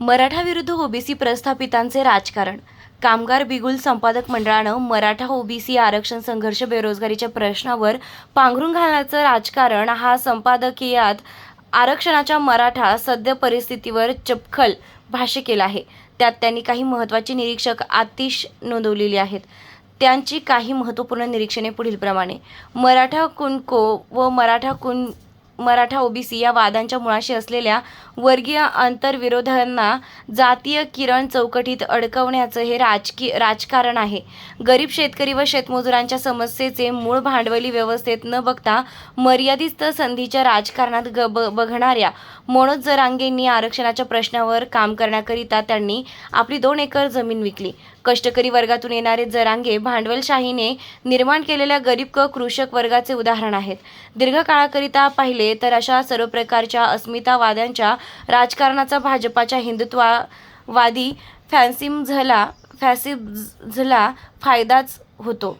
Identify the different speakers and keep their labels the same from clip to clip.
Speaker 1: मराठा विरुद्ध ओबीसी प्रस्थापितांचे राजकारण. कामगार बिगुल संपादक मंडळानं मराठा ओबीसी आरक्षण संघर्ष बेरोजगारीच्या प्रश्नावर पांघरून घालण्याचं राजकारण हा संपादकीयात आरक्षणाच्या मराठा सद्य परिस्थितीवर चपखल भाष्य केलं आहे. त्यात त्यांनी काही महत्त्वाचे निरीक्षक आतिश नोंदवलेली आहेत. त्यांची काही महत्त्वपूर्ण निरीक्षणे पुढीलप्रमाणे. मराठा कुणको व मराठा कुण मराठा ओबीसी या वादांच्या मुळाशी असलेल्या वर्गीय आंतरविरोधांना जातीय किरण चौकटीत अडकवण्याचं हे राजकीय राजकारण आहे. गरीब शेतकरी व शेतमजुरांच्या समस्येचे मूळ भांडवली व्यवस्थेत न बघता मर्यादित संधीच्या राजकारणात ग बघणाऱ्या मनोज जरांगेंनी आरक्षणाच्या प्रश्नावर काम करण्याकरिता त्यांनी आपली दोन एकर जमीन विकली. कष्टकरी वर्गातून येणारे जरांगे भांडवलशाहीने निर्माण केलेल्या गरीब क कृषक वर्गाचे उदाहरण आहेत. दीर्घकाळाकरिता पाहिले तर अशा सर्व प्रकारच्या अस्मितावाद्यांच्या राजकारणाचा भाजपाच्या हिंदुत्ववादी फॅन्सिमझला फॅसिझला फायदाच होतो.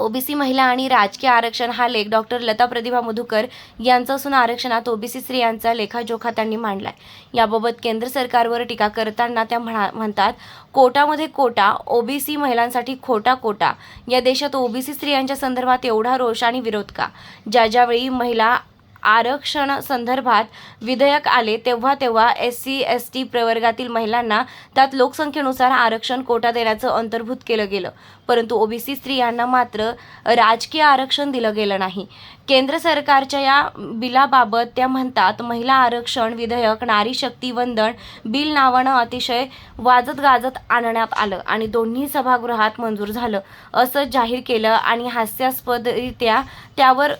Speaker 1: ओबीसी महिला आणि राजकीय आरक्षण हा लेख डॉक्टर लता प्रतिभा मधुकर यांचा असून आरक्षणात ओबीसी स्त्रियांचा लेखाजोखा त्यांनी मांडलाय. याबाबत केंद्र सरकारवर टीका करताना त्या म्हणा म्हणतात कोटामध्ये कोटा ओबीसी महिलांसाठी खोटा कोटा. या देशात ओबीसी स्त्रियांच्या संदर्भात एवढा रोष आणि विरोध का? ज्या ज्यावेळी महिला आरक्षण संदर्भात विधेयक आले तेव्हा तेव्हा एस सी एस टी प्रवर्गातील महिलांना त्यात लोकसंख्येनुसार आरक्षण कोटा देण्याचं अंतर्भूत केलं गेलं. परंतु ओबीसी स्त्रियांना मात्र राजकीय आरक्षण दिलं गेलं नाही. केंद्र सरकारच्या या बिलाबाबत त्या म्हणतात महिला आरक्षण विधेयक नारी शक्ती वंदन बिल नावानं अतिशय वाजत गाजत आणण्यात आलं आणि दोन्ही सभागृहात मंजूर झालं. असं जाहीर केलं आणि हास्यास्पदरित्या त्यावर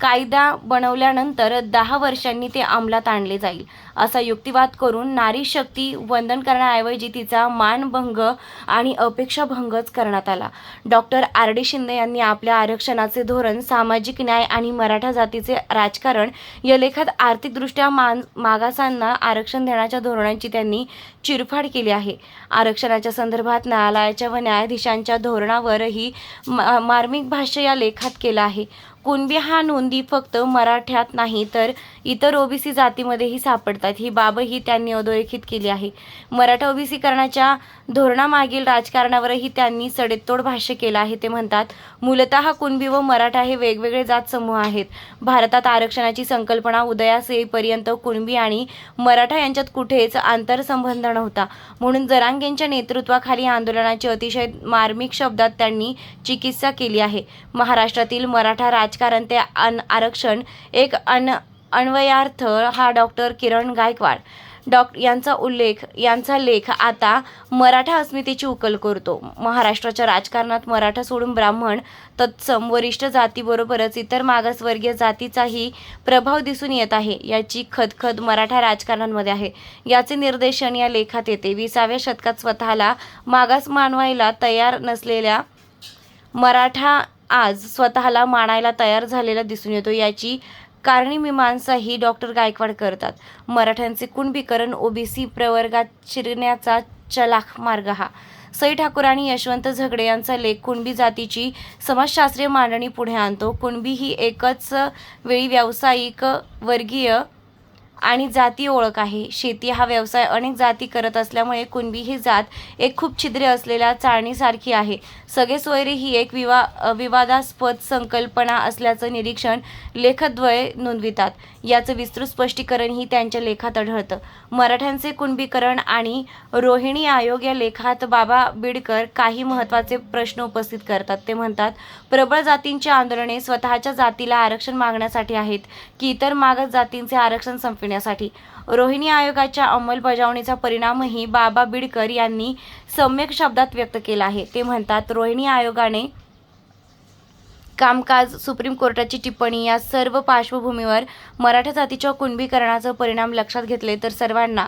Speaker 1: कायदा बनवल्यानंतर दहा वर्षांनी ते अंमलात आणले जाईल. असा युक्तिवाद करून नारी शक्ती वंदन करण्याऐवजी तिचा मानभंग आणि अपेक्षाभंगच करण्यात आला. डॉक्टर आर डी शिंदे यांनी आपल्या आरक्षणाचे धोरण सामाजिक न्याय आणि मराठा जातीचे राजकारण या लेखात आर्थिकदृष्ट्या मान मागासांना आरक्षण देण्याच्या धोरणांची त्यांनी चिरफाड केली आहे. आरक्षणाच्या संदर्भात न्यायालयाच्या व न्यायाधीशांच्या धोरणावरही मा- मार्मिक भाष्य या लेखात केलं आहे. कुणबी हा नोंदी फक्त मराठ्यात नाही तर इतर ओबीसी जातीमध्येही सापडतात. ही बाबही त्यांनी अधोरेखित केली आहे. मराठा ओबीसीकरणाच्या धोरणामागील राजकारणावरही त्यांनी सडेतोड भाष्य केलं आहे. ते म्हणतात मूलतः कुणबी व मराठा हे वेगवेगळे जात समूह आहेत. भारतात आरक्षणाची संकल्पना उदयास येईपर्यंत कुणबी आणि मराठा यांच्यात कुठेच आंतरसंबंध नव्हता. म्हणून जरांगेंच्या नेतृत्वाखाली आंदोलनाची अतिशय मार्मिक शब्दात त्यांनी चिकित्सा केली आहे. महाराष्ट्रातील मराठा राजकारण ते अन आरक्षण एक अन अन्वयार्थ हा डॉक्टर किरण गायकवाड. डॉक यांचा उल्लेख यांचा लेख आता मराठा अस्मितेची उकल करतो. महाराष्ट्राच्या राजकारणात मराठा सोडून ब्राह्मण तत्सम वरिष्ठ जातीबरोबरच इतर मागासवर्गीय जातीचाही प्रभाव दिसून येत आहे. याची खदखद मराठा राजकारणांमध्ये आहे. याचे निर्देशन या लेखात येते. विसाव्या शतकात स्वतःला मागास मानवायला तयार नसलेल्या मराठा आज स्वतःला मानायला तयार झालेला दिसून येतो. याची कारणी ही डॉक्टर गायकवाड करतात. मराठ्यांचे कुणबीकरण ओबीसी प्रवर्गात शिरण्याचा चलाख मार्ग हा. सई ठाकूर आणि यशवंत झगडे यांचा लेख कुणबी जातीची समाजशास्त्रीय मांडणी पुढे आणतो. कुणबी ही एकच वेळी व्यावसायिक वर्गीय आणि जाती ओळख आहे. शेती हा व्यवसाय अनेक जाती करत असल्यामुळे कुणबी ही जात एक खूप छिद्रे असलेल्या चाळणीसारखी आहे. सगळे सोयरे ही एक विवा विवादास्पद संकल्पना असल्याचं निरीक्षण लेखद्वय नोंदवितात. याचं विस्तृत स्पष्टीकरण ही त्यांच्या लेखात आढळतं. मराठ्यांचे कुणबीकरण आणि रोहिणी आयोग या लेखात बाबा बिडकर काही महत्त्वाचे प्रश्न उपस्थित करतात. ते म्हणतात प्रबळ जातींची आंदोलने स्वतःच्या जातीला आरक्षण मागण्यासाठी आहेत. की इतर मागास जातींचे आरक्षण संपविण्यासाठी रोहिणी आयोगाच्या अंमलबजावणीचा परिणामही बाबा बिडकर यांनी सम्यक शब्दात व्यक्त केला आहे. ते म्हणतात रोहिणी आयोगाने कामकाज सुप्रीम कोर्टाची टिप्पणी या सर्व पार्श्वभूमीवर मराठा जातीच्या कुणबीकरणाचा परिणाम लक्षात घेतले तर सर्वांना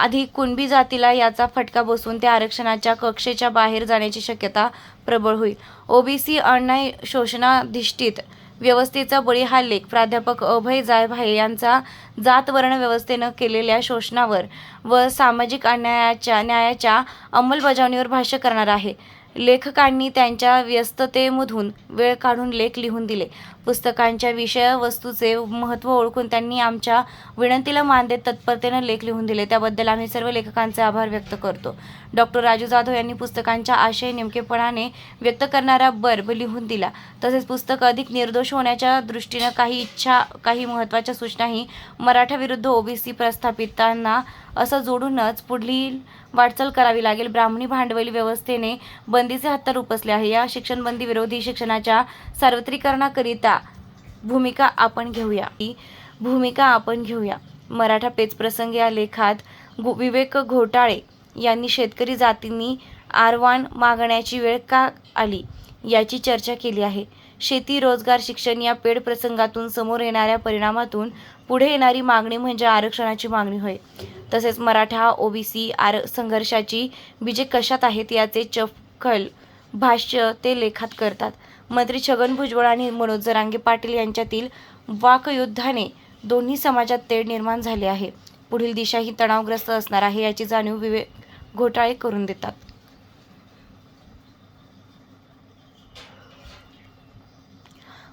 Speaker 1: आधी कुणबी जातीला याचा फटका बसून त्या आरक्षणाच्या कक्षेच्या बाहेर जाण्याची शक्यता प्रबळ होईल. ओबीसी अन्याय शोषणाधिष्ठित व्यवस्थेचा बळी हा लेख प्राध्यापक अभय जायभाये यांचा जात वर्ण व्यवस्थेनं केलेल्या शोषणावर व सामाजिक अन्यायाच्या न्यायाच्या अंमलबजावणीवर भाष्य करणार आहे. लेखकांनी त्यांच्या व्यस्ततेमधून वेळ काढून लेख लिहून दिले. पुस्तकांच्या विषय वस्तूचे महत्त्व ओळखून त्यांनी आमच्या विनंतीला मान देत तत्परतेनं लेख लिहून दिले. त्याबद्दल आम्ही सर्व लेखकांचे आभार व्यक्त करतो. डॉक्टर राजू जाधव यांनी पुस्तकांच्या आशय नेमकेपणाने व्यक्त करणारा बर्ब लिहून दिला. तसेच पुस्तक अधिक निर्दोष होण्याच्या दृष्टीनं काही इच्छा काही महत्त्वाच्या सूचनाही मराठा विरुद्ध ओबीसी प्रस्थापितांना असं जोडूनच पुढील वाटचाल करावी लागेल. ब्राह्मणी भांडवली व्यवस्थेने बंदीचे हत्यार उपसले आहे. या शिक्षणबंदी विरोधी शिक्षणाच्या सार्वत्रिकरणाकरिता भूमिका आपण घेऊया. ही भूमिका आपण घेऊया. मराठा पेच प्रसंग या लेखात गो विवेक घोटाळे यांनी शेतकरी जातींनी आरवान मागण्याची वेळ का आली? याची चर्चा केली आहे. शेती रोजगार शिक्षण या पेड प्रसंगातून समोर येणाऱ्या परिणामातून पुढे येणारी मागणी म्हणजे आरक्षणाची मागणी होय. तसेच मराठा ओबीसी आर संघर्षाची बीजे कशात आहेत याचे चपखल भाष्य ते लेखात करतात. मंत्री छगन भुजबळ आणि मनोज जरांगे पाटील यांच्यातील वाकयुद्धाने दोन्ही समाजात तेढ निर्माण झाले आहे. पुढील दिशा ही तणावग्रस्त असणार आहे याची जाणीव विवेक घोटाळे करून देतात.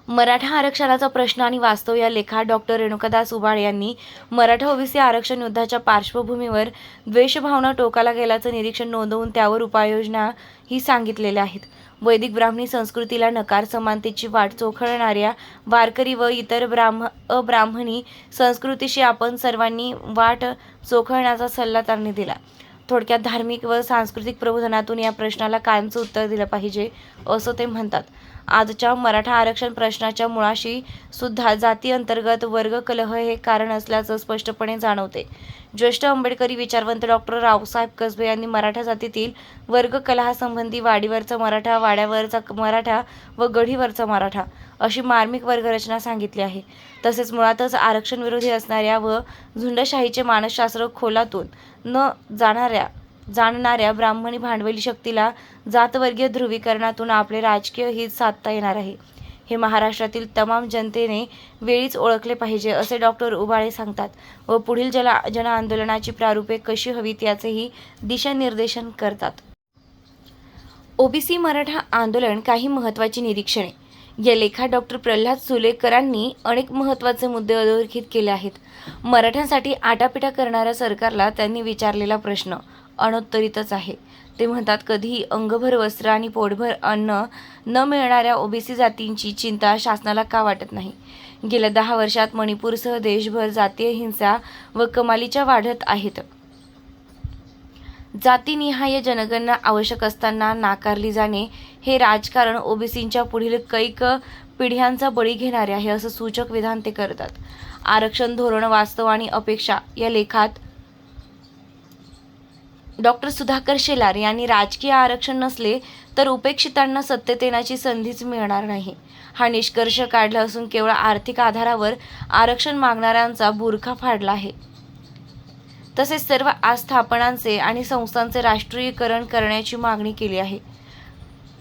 Speaker 1: मराठा आरक्षणाचा प्रश्न आणि वास्तव या लेखात डॉक्टर रेणुकादास उबाळे यांनी मराठा ओबीसी आरक्षण युद्धाच्या पार्श्वभूमीवर द्वेषभावना टोकाला गेल्याचं निरीक्षण नोंदवून त्यावर उपाययोजना ही सांगितलेल्या आहेत. वैदिक ब्राह्मणी संस्कृतीला नकार समानतेची वाट चोखळणाऱ्या वारकरी व इतर ब्राह्म अब्राह्मणी संस्कृतीशी आपण सर्वांनी वाट चोखळण्याचा सल्ला त्यांनी दिला. थोडक्यात धार्मिक व सांस्कृतिक प्रबोधनातून या प्रश्नाला कायमचं उत्तर दिलं पाहिजे असं ते म्हणतात. आजच्या मराठा आरक्षण प्रश्नाच्या मुळाशी सुद्धा जाती अंतर्गत वर्ग कलह हे कारण असल्याचं स्पष्टपणे जाणवते. ज्येष्ठ आंबेडकरी विचारवंत डॉक्टर रावसाहेब कसबे यांनी मराठा जातीतील वर्ग कलहासंबंधी वाडीवरचा मराठा वाड्यावरचा मराठा व गढीवरचा मराठा अशी मार्मिक वर्गरचना सांगितली आहे. तसेच मुळातच आरक्षणविरोधी असणाऱ्या व झुंडशाहीचे मानसशास्त्र खोलातून न जाणाऱ्या जाणणाऱ्या ब्राह्मणी भांडवली शक्तीला जातवर्गीय ध्रुवीकरणातून आपले राजकीय हित साधता येणार आहे. हे महाराष्ट्रातील तमाम जनतेने वेळीच ओळखले पाहिजे असे डॉक्टर उबाळे सांगतात व पुढील जला जनआंदोलनाची प्रारूपे कशी हवीत याचेही दिशानिर्देशन करतात. ओबीसी मराठा आंदोलन काही महत्त्वाची निरीक्षणे. या लेखात डॉक्टर प्रल्हाद सुलेकरांनी अनेक महत्त्वाचे मुद्दे अधोरेखित केले आहेत. मराठ्यांसाठी आटापिटा करणाऱ्या सरकारला त्यांनी विचारलेला प्रश्न अनुत्तरितच आहे. ते म्हणतात कधीही अंगभर वस्त्र आणि पोटभर अन्न न मिळणाऱ्या ओबीसी जातींची चिंता शासनाला का वाटत नाही? गेल्या दहा वर्षात मणिपूरसह देशभर जातीय हिंसा व कमालीच्या वाढत आहेत. जातीनिहाय जनगणना आवश्यक असताना नाकारली जाणे हे राजकारण ओबीसींच्या पुढील कैक पिढ्यांचा बळी घेणारे आहे असं सूचक विधान ते करतात. आरक्षण धोरण वास्तव आणि अपेक्षा या लेखात डॉक्टर सुधाकर शेलार यांनी राजकीय आरक्षण नसले तर उपेक्षितांना सत्तेत येण्याची संधीच मिळणार नाही. हा निष्कर्ष काढला असून केवळ आर्थिक आधारावर आरक्षण मागणाऱ्यांचा बुरखा फाडला आहे. तसेच सर्व आस्थापनांचे आणि संस्थांचे राष्ट्रीयकरण करण्याची मागणी केली आहे.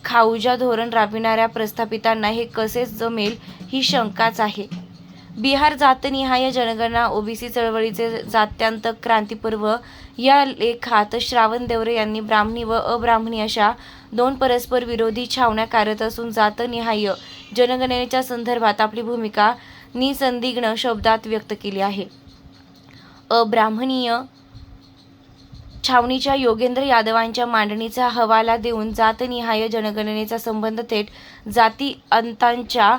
Speaker 1: खाऊजा धोरण राबविणाऱ्या प्रस्थापितांना हे कसे जमेल ही शंकाच आहे. बिहार जातनिहाय जनगणना ओबीसी चळवळीचे जात्यांत क्रांतीपर्व. या लेखात श्रावण देवरे यांनी ब्राह्मणी व अब्राह्मणी अशा दोन परस्पर विरोधी छावण्या कार्यरत असून जातनिहाय जनगणनेच्या संदर्भात आपली भूमिका निसंदिग्न शब्दात व्यक्त केली आहे. अब्राह्मणीय छावणीच्या योगेंद्र यादवांच्या मांडणीचा हवाला देऊन जातनिहाय जनगणनेचा संबंध थेट जाती अंतांच्या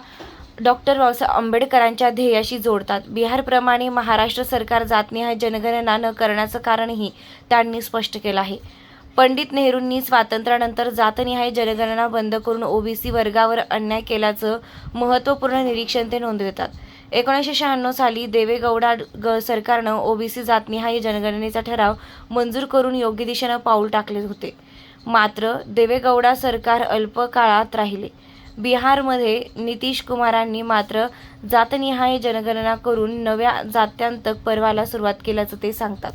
Speaker 1: डॉक्टर बाबासाहेब आंबेडकरांच्या ध्येयाशी जोडतात. बिहारप्रमाणे महाराष्ट्र सरकार जातनिहाय जनगणना न करण्याचं कारणही त्यांनी स्पष्ट केलं आहे. पंडित नेहरूंनी स्वातंत्र्यानंतर जातनिहाय जनगणना बंद करून ओबीसी वर्गावर अन्याय केल्याचं महत्त्वपूर्ण निरीक्षण ते नोंदवितात एकोणीसशे शहाण्णव साली देवेगौडा ग सरकारनं ओबीसी जातनिहाय जनगणनेचा ठराव मंजूर करून योग्य दिशेनं पाऊल टाकले होते. मात्र देवेगौडा सरकार अल्प काळात राहिले. बिहारमध्ये नितीश कुमारांनी मात्र जातनिहाय जनगणना करून नव्या जात्यांतक पर्वाला सुरुवात केल्याचं ते सांगतात.